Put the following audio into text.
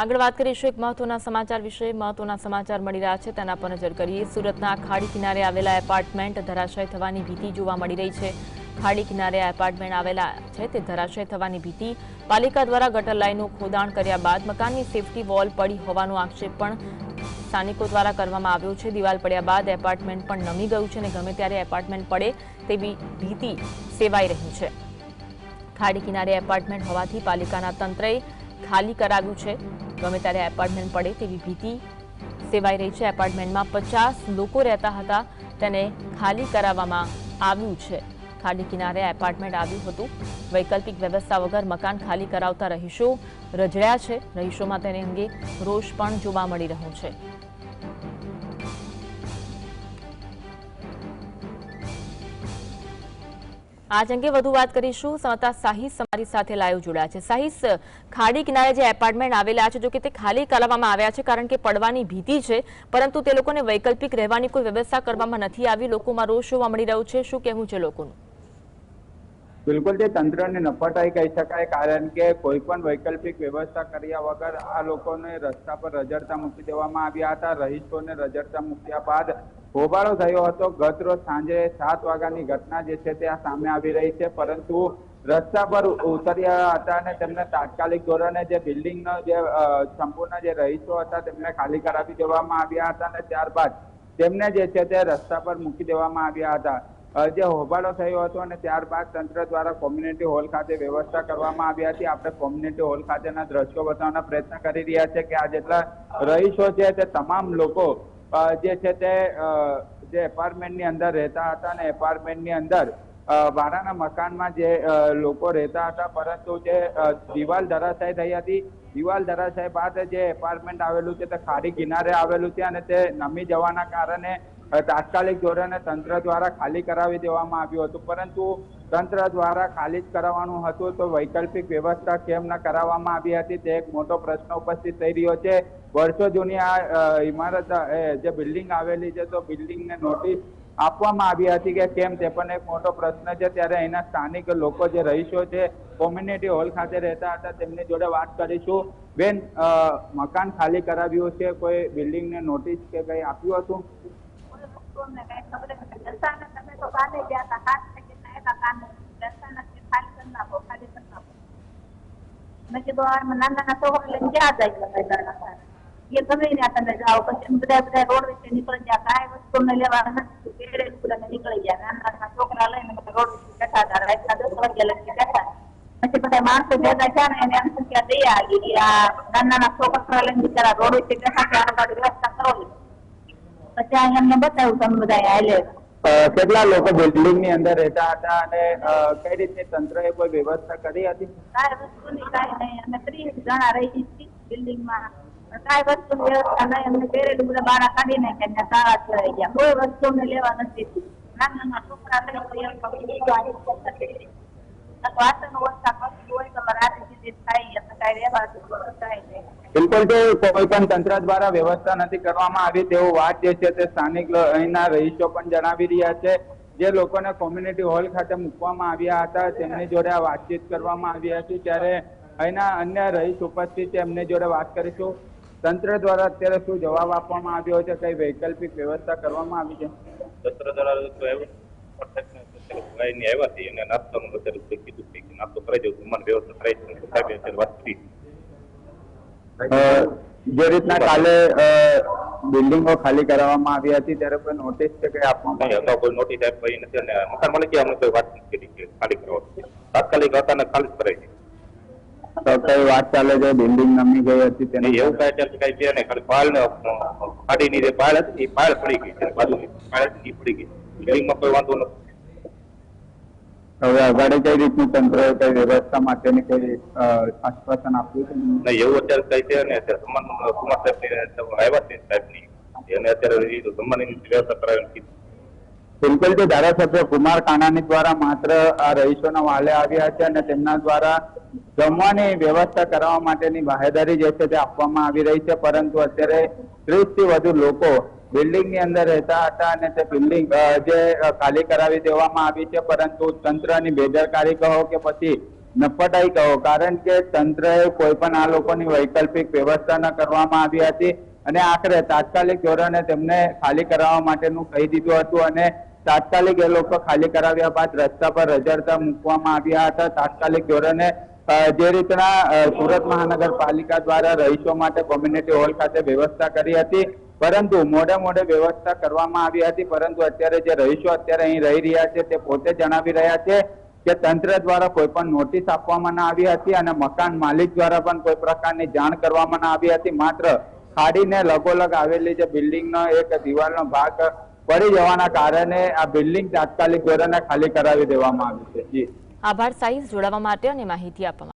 આગળ વાત કરીશું એક મહત્વના સમાચાર વિશે. મહત્વના સમાચાર મળી રહ્યા છે, તેના પર નજર કરીએ. સુરતના ખાડી કિનારે આવેલા એપાર્ટમેન્ટ ધરાશય થવાની ભીતિ જોવા મળી રહી છે. ખાડી કિનારે એપાર્ટમેન્ટ આવેલા છે, તે ધરાશય થવાની ભીતિ. પાલિકા દ્વારા ગટર લાઇનનું ખોદાણ કર્યા બાદ મકાનની સેફટી વોલ પડી હોવાનો આક્ષેપ પણ સ્થાનિકો દ્વારા કરવામાં આવ્યો છે. દિવાલ પડ્યા બાદ એપાર્ટમેન્ટ પણ નમી ગયું છે અને ગમે ત્યારે એપાર્ટમેન્ટ પડે તેવી ભીતિ સેવાઈ રહી છે. ખાડી કિનારે એપાર્ટમેન્ટ હોવાથી પાલિકાના તંત્રએ ખાલી કરાવ્યું છે. ગમે ત્યારે એપાર્ટમેન્ટ પડે તેવી ભીતિ સેવાઈ રહી છે. એપાર્ટમેન્ટમાં પચાસ લોકો રહેતા હતા. તેને ખાલી કરાવવામાં આવ્યું છે. ખાડી કિનારે એપાર્ટમેન્ટ આવ્યું હતું. વૈકલ્પિક વ્યવસ્થા વગર મકાન ખાલી કરાવતા રહીશો રજડ્યા છે. રહીશોમાં તેને અંગે રોષ પણ જોવા મળી રહ્યો છે. આજ અંગે વધુ વાત કરીશું. સંવાદદાતા સાહિસ અમારી સાથે લાઈવ જોડાયા છે. સાહિસ, ખાડી કિનારે જે એપાર્ટમેન્ટ આવેલા છે, જો કે તે ખાલી કરાવવામાં આવ્યા છે, કારણ કે પડવાની ભીતિ છે, પરંતુ તે લોકોને વૈકલ્પિક રહેવાની કોઈ વ્યવસ્થા કરવામાં નથી આવી. લોકોમાં રોષ જોવા મળી રહ્યો છે. શું કહેવું છે લોકોનું? બિલકુલ તે તંત્રને નફાટાઈ કહી શકાય, કારણ કે કોઈ પણ વૈકલ્પિક વ્યવસ્થા કર્યા વગર આ લોકોને રસ્તા પર રજડતા મૂકી દેવામાં આવ્યા હતા. રહીશોને રજડતા મૂક્યા બાદ હોબાળો થયો હતો. ગત રોજ સાંજે સાત વાગ્યાની ઘટના જે છે તે આ સામે આવી રહી છે. પરંતુ રસ્તા પર ઉતર્યા હતા અને તેમને તાત્કાલિક ધોરણે જે બિલ્ડિંગનો જે સંપૂર્ણ જે રહીશો હતા તેમને ખાલી કરાવી દેવામાં આવ્યા હતા અને ત્યારબાદ તેમને જે છે તે રસ્તા પર મૂકી દેવામાં આવ્યા હતા. જે હોબાળો થયો હતો અને ત્યારબાદ તંત્ર દ્વારા કોમ્યુનિટી હોલ ખાતે વ્યવસ્થા કરવામાં આવી હતી. આપણે કોમ્યુનિટી હોલ ખાતેના દ્રશ્યો બતાવવાના પ્રયત્ન કરી રહ્યા છે કે આ જેટલા રહીશો છે તે તમામ લોકો જે છે તે જે એપાર્ટમેન્ટની અંદર રહેતા હતા અને એપાર્ટમેન્ટની અંદર અ, ભાડાના મકાનમાં જે લોકો રહેતા હતા પરંતુ જે દિવાલ ધરાશાય થઈ હતી. દિવાલ ધરાશાય બાદ જે એપાર્ટમેન્ટ આવેલું છે તે ખાડી કિનારે આવેલું છે અને તે નમી જવાના કારણે તાત્કાલિક ધોરણે તંત્ર દ્વારા ખાલી કરાવી દેવામાં આવ્યું હતું. પરંતુ તંત્ર દ્વારા ખાલી જ કરાવવાનું હતું તો વૈકલ્પિક વ્યવસ્થા કેમ ન કરાવવામાં આવી હતી તે એક મોટો પ્રશ્ન ઉપસ્થિત થઈ રહ્યો છે. વર્ષો જૂની આ ઇમારત જે બિલ્ડિંગ આવેલી છે તો બિલ્ડિંગને નોટિસ આપવામાં આવી હતી કે કેમ તે પણ એક મોટો પ્રશ્ન છે. ત્યારે અહીંના સ્થાનિક લોકો જે રહીશો છે, કોમ્યુનિટી હોલ ખાતે રહેતા હતા, તેમની જોડે વાત કરીશું. બેન મકાન ખાલી કરાવ્યું છે, કોઈ બિલ્ડિંગને નોટિસ કે કંઈ આપ્યું હતું? તમને કઈ ખબર જ નથી. દશાને તમે તો કાલે ગયા હતા હાથ પકડીને આવ્યા કાલે દશાને કે ખાલી કરી નાખો ખાલી કરી નાખો મેં કીધું આ નાના નાના છોકરા લઈને ક્યાં જાય મેદાન એ ગમે ત્યાં તમે જાઓ પછી બધા બધા રોડ વિશે નીકળી ગયા કાંઈ વસ્તુ અમને લેવા નથી પેડે બધા નીકળી ગયા નાના નાના છોકરા લઈને બધા રોડ વિશે રાતના થયા ને થયું આ એમને બતાવ્યું તમે બધા હાલે. કેટલા લોકો બિલ્ડિંગની અંદર રહેતા હતા અને કઈ રીતે તંત્રએ કોઈ વ્યવસ્થા કરી હતી? કાંઈ વસ્તુની કાંઈ નહીં. અમે ત્રીસ જણા રહી છીએ બિલ્ડિંગમાં પણ વસ્તુ ની વ્યવસ્થા નહીં. અમને પહેરેલું બધા બારા કાઢી નાખ્યા ને તાળા ચડાઈ ગયા. કોઈ વસ્તુ ને લેવા નથી નાના નાના છોકરા કોઈ. આ તો વાસણ ઓછા કરતી હોય તો રાતે સુધી થાય. કાંઈ દઉં કાંઈ નહીં. બિલકુલ તે કોઈ પણ તંત્ર દ્વારા વ્યવસ્થા નથી કરવામાં આવી તેવો વાત જે છે તે સ્થાનિક અહીંના રહીશો પણ જણાવી રહ્યા છે. જે લોકોને કોમ્યુનિટી હોલ ખાતે મૂકવામાં આવ્યા હતા, તેમની જોડે આ વાતચીત કરવામાં આવી હતી. ત્યારે અહીંના અન્ય રહીશ ઉપસ્થિત એમની જોડે વાત કરીશું. તંત્ર દ્વારા અત્યારે શું જવાબ આપવામાં આવ્યો છે? કઈ વૈકલ્પિક વ્યવસ્થા કરવામાં આવી છે? તંત્ર દ્વારા નાસ્તાનું કીધું કે નાસ્તો કરાઈ જવું વ્યવસ્થા કરાઈ દઉં તો સાહેબે અત્યારે વાત કરી અ, જે રીતના કાલે બિલ્ડિંગો ખાલી કરાવવામાં આવી હતી ત્યારે કોઈ નોટિસ કે કઈ આપવામાં નહીં કોઈ નોટિસ આપી નથી અને મકાન માલિકે અમને કોઈ વાત નથી કરી કે ખાલી કરવા તાત્કાલિક અચાનક ખાલી કરે કરાઈ તો કઈ વાત ચાલે છે? બિલ્ડિંગ નમી ગઈ હતી તેને એવું કઈ અત્યારે કઈ છે ને ખાલી પાળ ને ખાડીની જે પાળ હતી એ પાળ પડી ગઈ છે. બાજુની પાળની એ પડી ગઈ. બિલ્ડિંગમાં કોઈ વાંધો નથી. હવે અગાડી કઈ રીતનું તંત્ર કઈ વ્યવસ્થા માટેની કઈ આશ્વાસન આપ્યું છે? નહીં એવું અત્યારે કઈ છે ને અત્યારે જમવાનું કુમાર સાહેબ આવ્યા છે સાહેબની. એને અત્યારે એ વ્યવસ્થા કરાવી કીધું. બિલકુલ જે ધારાસભ્ય કુમાર કાનાની દ્વારા માત્ર આ રહીશોના વાલે આવ્યા છે અને તેમના દ્વારા જમવાની વ્યવસ્થા કરવા માટેની બાહેદારી જે છે તે આપવામાં આવી રહી છે. પરંતુ અત્યારે ત્રીસથી વધુ લોકો બિલ્ડિંગની અંદર રહેતા હતા અને તે બિલ્ડિંગ જે ખાલી કરાવી દેવામાં આવી છે, પરંતુ તંત્રની બેદરકારી કહો કે પછી નફટાઈ કહો, કારણ કે તંત્રએ કોઈ પણ આ લોકોની વૈકલ્પિક વ્યવસ્થા ન કરવામાં આવી હતી અને આખરે તાત્કાલિક ધોરણે તેમને ખાલી કરાવવા માટેનું કહી દીધું હતું અને તાત્કાલિક એ લોકો ખાલી કરાવ્યા બાદ રસ્તા પર રજડતા મૂકવામાં આવ્યા હતા. તાત્કાલિક ધોરણે જે રીતના સુરત મહાનગરપાલિકા દ્વારા રહીશો માટે કોમ્યુનિટી હોલ ખાતે વ્યવસ્થા કરી હતી પરંતુ મોડે મોડે વ્યવસ્થા કરવામાં આવી હતી, પરંતુ અત્યારે જે રહીશો અત્યારે અહીં રહી રહ્યા છે, તે પોતે જણાવી રહ્યા છે કે તંત્ર દ્વારા કોઈ પણ નોટિસ આપવામાં ના આવી હતી અને મકાન માલિક દ્વારા પણ કોઈ પ્રકારની જાણ કરવામાં ના આવી હતી. માત્ર ખાડીને લગોલગ આવેલી જે બિલ્ડિંગનો એક દિવાલનો ભાગ પડી જવાના કારણે આ બિલ્ડિંગ તાત્કાલિક ધોરણે ખાલી કરાવી દેવામાં આવી છે. જી. આભાર. સાઈઝ જોડાવા માટે અને માહિતી આપવા